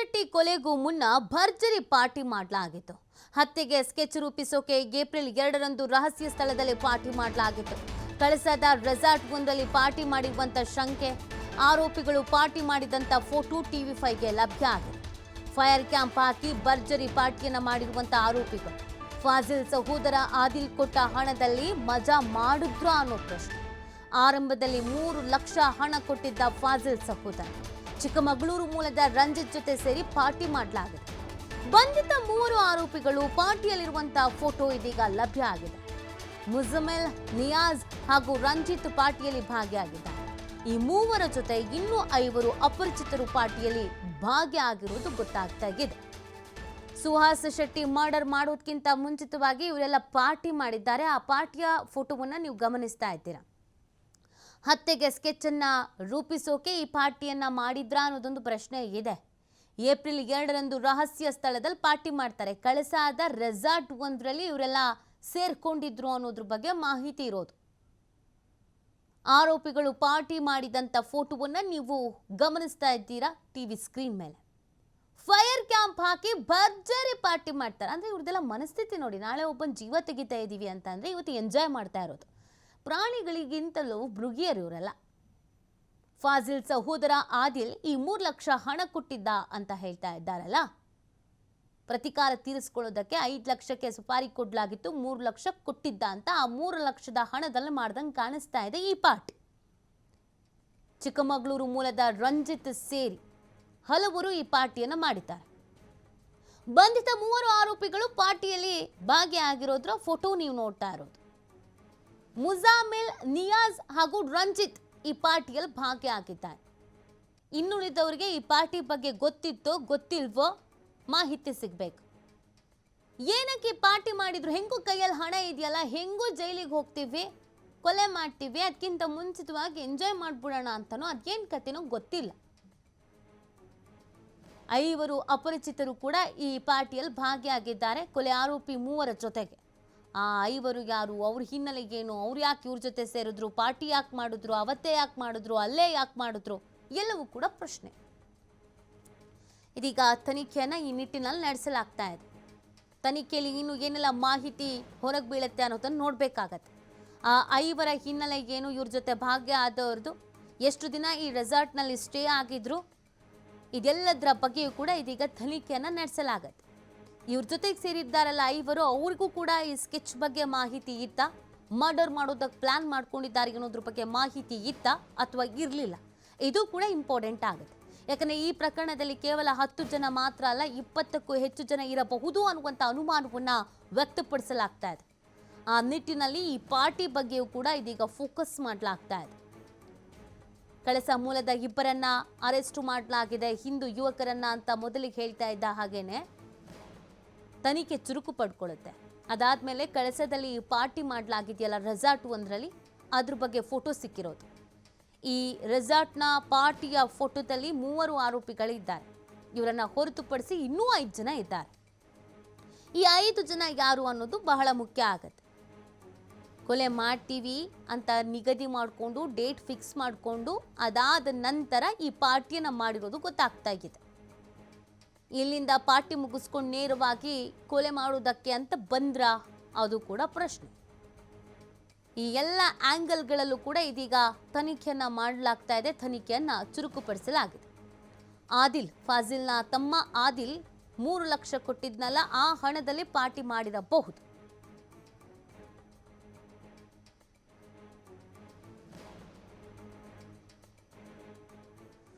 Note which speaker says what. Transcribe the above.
Speaker 1: ಶೆಟ್ಟಿ ಕೊಲೆಗೂ ಮುನ್ನ ಭರ್ಜರಿ ಪಾರ್ಟಿ ಮಾಡಲಾಗಿತ್ತು. ಹತ್ಯೆಗೆ ಸ್ಕೆಚ್ ರೂಪಿಸೋಕೆ ಏಪ್ರಿಲ್ ಎರಡರಂದು ರಹಸ್ಯ ಸ್ಥಳದಲ್ಲಿ ಪಾರ್ಟಿ ಮಾಡಲಾಗಿತ್ತು. ಕಳಸದ ರೆಸಾರ್ಟ್ ಒಂದರಲ್ಲಿ ಪಾರ್ಟಿ ಮಾಡಿರುವಂತ ಶಂಕೆ, ಆರೋಪಿಗಳು ಪಾರ್ಟಿ ಮಾಡಿದಂತ ಫೋಟೋ ಟಿವಿ ಫೈವ್ಗೆ ಲಭ್ಯ ಆಗಿದೆ. ಫೈರ್ ಕ್ಯಾಂಪ್ ಹಾಕಿ ಭರ್ಜರಿ ಪಾರ್ಟಿಯನ್ನ ಮಾಡಿರುವಂತ ಆರೋಪಿಗಳು. ಫಾಜಿಲ್ ಸಹೋದರ ಆದಿಲ್ ಕೊಟ್ಟ ಹಣದಲ್ಲಿ ಮಜಾ ಮಾಡಿದ್ರು ಅನ್ನೋ ಪ್ರಶ್ನೆ. ಆರಂಭದಲ್ಲಿ ಮೂರು ಲಕ್ಷ ಹಣ ಕೊಟ್ಟಿದ್ದ ಫಾಜಿಲ್ ಸಹೋದರ. ಚಿಕ್ಕಮಗಳೂರು ಮೂಲದ ರಂಜಿತ್ ಜೊತೆ ಸೇರಿ ಪಾರ್ಟಿ ಮಾಡಲಾಗಿದೆ. ಬಂಧಿತ ಮೂವರು ಆರೋಪಿಗಳು ಪಾರ್ಟಿಯಲ್ಲಿರುವಂತಹ ಫೋಟೋ ಇದೀಗ ಲಭ್ಯ ಆಗಿದೆ. ಮುಜಮೆಲ್ ನಿಯಾಜ್ ಹಾಗೂ ರಂಜಿತ್ ಪಾರ್ಟಿಯಲ್ಲಿ ಭಾಗಿಯಾಗಿದ್ದಾರೆ. ಈ ಮೂವರ ಜೊತೆ ಇನ್ನೂ ಐವರು ಅಪರಿಚಿತರು ಪಾರ್ಟಿಯಲ್ಲಿ ಭಾಗಿಯಾಗಿರುವುದು ಗೊತ್ತಾಗ್ತಾ ಇದೆ. ಸುಹಾಸ್ ಶೆಟ್ಟಿ ಮರ್ಡರ್ ಮಾಡೋದಕ್ಕಿಂತ ಮುಂಚಿತವಾಗಿ ಇವರೆಲ್ಲ ಪಾರ್ಟಿ ಮಾಡಿದ್ದಾರೆ. ಆ ಪಾರ್ಟಿಯ ಫೋಟೋವನ್ನು ನೀವು ಗಮನಿಸ್ತಾ ಇದ್ದೀರಾ? ಹತ್ಯೆಗೆ ಸ್ಕೆಚ್ ಅನ್ನ ರೂಪಿಸೋಕೆ ಈ ಪಾರ್ಟಿಯನ್ನ ಮಾಡಿದ್ರಾ ಅನ್ನೋದೊಂದು ಪ್ರಶ್ನೆ ಇದೆ. ಏಪ್ರಿಲ್ ಎರಡರಂದು ರಹಸ್ಯ ಸ್ಥಳದಲ್ಲಿ ಪಾರ್ಟಿ ಮಾಡ್ತಾರೆ. ಕಳಸಾದ ರೆಸಾರ್ಟ್ ಒಂದರಲ್ಲಿ ಇವರೆಲ್ಲ ಸೇರ್ಕೊಂಡಿದ್ರು ಅನ್ನೋದ್ರ ಬಗ್ಗೆ ಮಾಹಿತಿ ಇರೋದು. ಆರೋಪಿಗಳು ಪಾರ್ಟಿ ಮಾಡಿದಂಥ ಫೋಟೋವನ್ನ ನೀವು ಗಮನಿಸ್ತಾ ಇದ್ದೀರಾ ಟಿವಿ ಸ್ಕ್ರೀನ್ ಮೇಲೆ. ಫೈರ್ ಕ್ಯಾಂಪ್ ಹಾಕಿ ಭರ್ಜರಿ ಪಾರ್ಟಿ ಮಾಡ್ತಾರೆ. ಅಂದ್ರೆ ಇವ್ರದೆಲ್ಲ ಮನಸ್ಥಿತಿ ನೋಡಿ, ನಾಳೆ ಒಬ್ಬನ ಜೀವ ತೆಗಿತಾ ಇದೀವಿ ಅಂತ ಅಂದ್ರೆ ಇವತ್ತು ಎಂಜಾಯ್ ಮಾಡ್ತಾ ಇರೋದು. ಪ್ರಾಣಿಗಳಿಗಿಂತಲೂ ಮೃಗಿಯರು ಇವರೆಲ್ಲ. ಫಾಜಿಲ್ ಸಹೋದರ ಆದಿಲ್ ಈ ಮೂರು ಲಕ್ಷ ಹಣ ಕೊಟ್ಟಿದ್ದ ಅಂತ ಹೇಳ್ತಾ ಇದ್ದಾರಲ್ಲ? ಪ್ರತಿಕಾರ ತೀರಿಸ್ಕೊಳ್ಳೋದಕ್ಕೆ ಐದು ಲಕ್ಷಕ್ಕೆ ಸುಪಾರಿ ಕೊಡಲಾಗಿತ್ತು, ಮೂರು ಲಕ್ಷ ಕೊಟ್ಟಿದ್ದ ಅಂತ ಆ ಮೂರು ಲಕ್ಷದ ಹಣದಲ್ಲಿ ಮಾಡ್ದಂಗೆ ಕಾಣಿಸ್ತಾ ಇದೆ ಈ ಪಾರ್ಟಿ ಚಿಕ್ಕಮಗಳೂರು ಮೂಲದ ರಂಜಿತ್ ಸೇರಿ ಹಲವರು ಈ ಪಾರ್ಟಿಯನ್ನು ಮಾಡಿದ್ದಾರೆ. ಬಂಧಿತ ಮೂವರು ಆರೋಪಿಗಳು ಪಾರ್ಟಿಯಲ್ಲಿ ಭಾಗಿಯಾಗಿರೋದ್ರ ಫೋಟೋ ನೀವು ನೋಡ್ತಾ ಇರೋದು. ಮುಜಾಮಿಲ್ ನಿಯಾಜ್ ಹಾಗೂ ರಂಜಿತ್ ಈ ಪಾರ್ಟಿಯಲ್ಲಿ ಭಾಗಿಯಾಗಿದ್ದಾರೆ. ಇನ್ನುಳಿದವರಿಗೆ ಈ ಪಾರ್ಟಿ ಬಗ್ಗೆ ಗೊತ್ತಿತ್ತೋ ಗೊತ್ತಿಲ್ವೋ ಮಾಹಿತಿ ಸಿಗ್ಬೇಕು. ಏನಕ್ಕೆ ಪಾರ್ಟಿ ಮಾಡಿದ್ರು? ಹೆಂಗೂ ಕೈಯಲ್ಲಿ ಹಣ ಇದೆಯಲ್ಲ? ಹೆಂಗೂ ಜೈಲಿಗೆ ಹೋಗ್ತೀವಿ? ಕೊಲೆ ಮಾಡ್ತೀವಿ? ಅದಕ್ಕಿಂತ ಮುಂಚಿತವಾಗಿ ಎಂಜಾಯ್ ಮಾಡ್ಬಿಡೋಣ ಅಂತನೋ ಅದೇನು ಕತೆನೋ ಗೊತ್ತಿಲ್ಲ. ಐವರು ಅಪರಿಚಿತರು ಕೂಡ ಈ ಪಾರ್ಟಿಯಲ್ಲಿ ಭಾಗಿಯಾಗಿದ್ದಾರೆ. ಕೊಲೆ ಆರೋಪಿ ಮೂವರ ಜೊತೆಗೆ. ಆ, ಐವರು ಯಾರು? ಅವ್ರ ಹಿನ್ನೆಲೆಗೇನು? ಅವ್ರು ಯಾಕೆ ಇವ್ರ ಜೊತೆ ಸೇರಿದ್ರು? ಪಾರ್ಟಿ ಯಾಕೆ ಮಾಡಿದ್ರು? ಅವತ್ತೇ ಯಾಕೆ ಮಾಡಿದ್ರು? ಅಲ್ಲೇ ಯಾಕೆ ಮಾಡಿದ್ರು? ಎಲ್ಲವೂ ಕೂಡ ಪ್ರಶ್ನೆ. ಇದೀಗ ತನಿಖೆಯನ್ನ ಈ ನಿಟ್ಟಿನಲ್ಲಿ ನಡೆಸಲಾಗ್ತಾ ಇದೆ. ತನಿಖೆಯಲ್ಲಿ ಇನ್ನು ಏನೆಲ್ಲ ಮಾಹಿತಿ ಹೊರಗೆ ಬೀಳುತ್ತೆ ಅನ್ನೋದನ್ನು ನೋಡಬೇಕಾಗತ್ತೆ. ಆ, ಐವರ ಹಿನ್ನೆಲೆ ಏನು ಇವ್ರ ಜೊತೆ ಭಾಗ್ಯ ಆದವ್ರದ್ದು ಎಷ್ಟು ದಿನ ಈ ರೆಸಾರ್ಟ್ನಲ್ಲಿ ಸ್ಟೇ ಆಗಿದ್ರು? ಇದೆಲ್ಲದರ ಬಗ್ಗೆಯೂ ಕೂಡ ಇದೀಗ ತನಿಖೆಯನ್ನು ನಡೆಸಲಾಗತ್ತೆ. ಇವ್ರ ಜೊತೆಗೆ ಸೇರಿದ್ದಾರಲ್ಲ ಐವರು ಅವ್ರಿಗೂ ಕೂಡ ಈ ಸ್ಕೆಚ್ ಬಗ್ಗೆ ಮಾಹಿತಿ ಇತ್ತ? ಮರ್ಡರ್ ಮಾಡೋದಕ್ಕೆ ಪ್ಲಾನ್ ಮಾಡ್ಕೊಂಡಿದ್ದಾರೆ ಅನ್ನೋದ್ರ ಬಗ್ಗೆ ಮಾಹಿತಿ ಇತ್ತ? ಅಥವಾ ಇರಲಿಲ್ಲ? ಇದು ಕೂಡ ಇಂಪಾರ್ಟೆಂಟ್ ಆಗುತ್ತೆ. ಯಾಕಂದರೆ ಈ ಪ್ರಕರಣದಲ್ಲಿ ಕೇವಲ ಹತ್ತು ಜನ ಮಾತ್ರ ಅಲ್ಲ, ಇಪ್ಪತ್ತಕ್ಕೂ ಹೆಚ್ಚು ಜನ ಇರಬಹುದು ಅನ್ನುವಂಥ ಅನುಮಾನವನ್ನು ವ್ಯಕ್ತಪಡಿಸಲಾಗ್ತಾ ಇದೆ. ಆ ನಿಟ್ಟಿನಲ್ಲಿ ಈ ಪಾರ್ಟಿ ಬಗ್ಗೆಯೂ ಕೂಡ ಇದೀಗ ಫೋಕಸ್ ಮಾಡಲಾಗ್ತಾ ಇದೆ. ಕಳಸ ಮೂಲದ ಇಬ್ಬರನ್ನ ಅರೆಸ್ಟ್ ಮಾಡಲಾಗಿದೆ. ಹಿಂದೂ ಯುವಕರನ್ನ ಅಂತ ಮೊದಲಿಗೆ ಹೇಳ್ತಾ ಇದ್ದ ಹಾಗೇನೆ. ತನಿಖೆ ಚುರುಕು ಪಡ್ಕೊಳ್ಳುತ್ತೆ. ಅದಾದ್ಮೇಲೆ ಕಳಸದಲ್ಲಿ ಪಾರ್ಟಿ ಮಾಡಲಾಗಿದೆಯಲ್ಲ ರೆಸಾರ್ಟ್ ಒಂದರಲ್ಲಿ, ಅದ್ರ ಬಗ್ಗೆ ಫೋಟೋ ಸಿಕ್ಕಿರೋದು. ಈ ರೆಸಾರ್ಟ್ನ ಪಾರ್ಟಿಯ ಫೋಟೋದಲ್ಲಿ ಮೂವರು ಆರೋಪಿಗಳಿದ್ದಾರೆ. ಇವರನ್ನ ಹೊರತುಪಡಿಸಿ ಇನ್ನೂ ಐದು ಜನ ಇದ್ದಾರೆ. ಈ ಐದು ಜನ ಯಾರು ಅನ್ನೋದು ಬಹಳ ಮುಖ್ಯ ಆಗತ್ತೆ. ಕೊಲೆ ಮಾಡ್ತೀವಿ ಅಂತ ನಿಗದಿ ಮಾಡಿಕೊಂಡು, ಡೇಟ್ ಫಿಕ್ಸ್ ಮಾಡಿಕೊಂಡು, ಅದಾದ ನಂತರ ಈ ಪಾರ್ಟಿಯನ್ನು ಮಾಡಿರೋದು ಗೊತ್ತಾಗ್ತಾ ಇದೆ. ಇಲ್ಲಿಂದ ಪಾರ್ಟಿ ಮುಗಿಸ್ಕೊಂಡು ನೇರವಾಗಿ ಕೊಲೆ ಮಾಡೋದಕ್ಕೆ ಅಂತ ಬಂದ್ರ? ಅದು ಕೂಡ ಪ್ರಶ್ನೆ. ಈ ಎಲ್ಲ ಆಂಗಲ್ಗಳಲ್ಲೂ ಕೂಡ ಇದೀಗ ತನಿಖೆಯನ್ನು ಮಾಡಲಾಗ್ತಾ ಇದೆ, ತನಿಖೆಯನ್ನ ಚುರುಕುಪಡಿಸಲಾಗಿದೆ. ಆದಿಲ್, ಫಾಜಿಲ್ನ ತಮ್ಮ ಆದಿಲ್ ಮೂರು ಲಕ್ಷ ಕೊಟ್ಟಿದ್ನಲ್ಲ, ಆ ಹಣದಲ್ಲಿ ಪಾರ್ಟಿ ಮಾಡಿರಬಹುದು.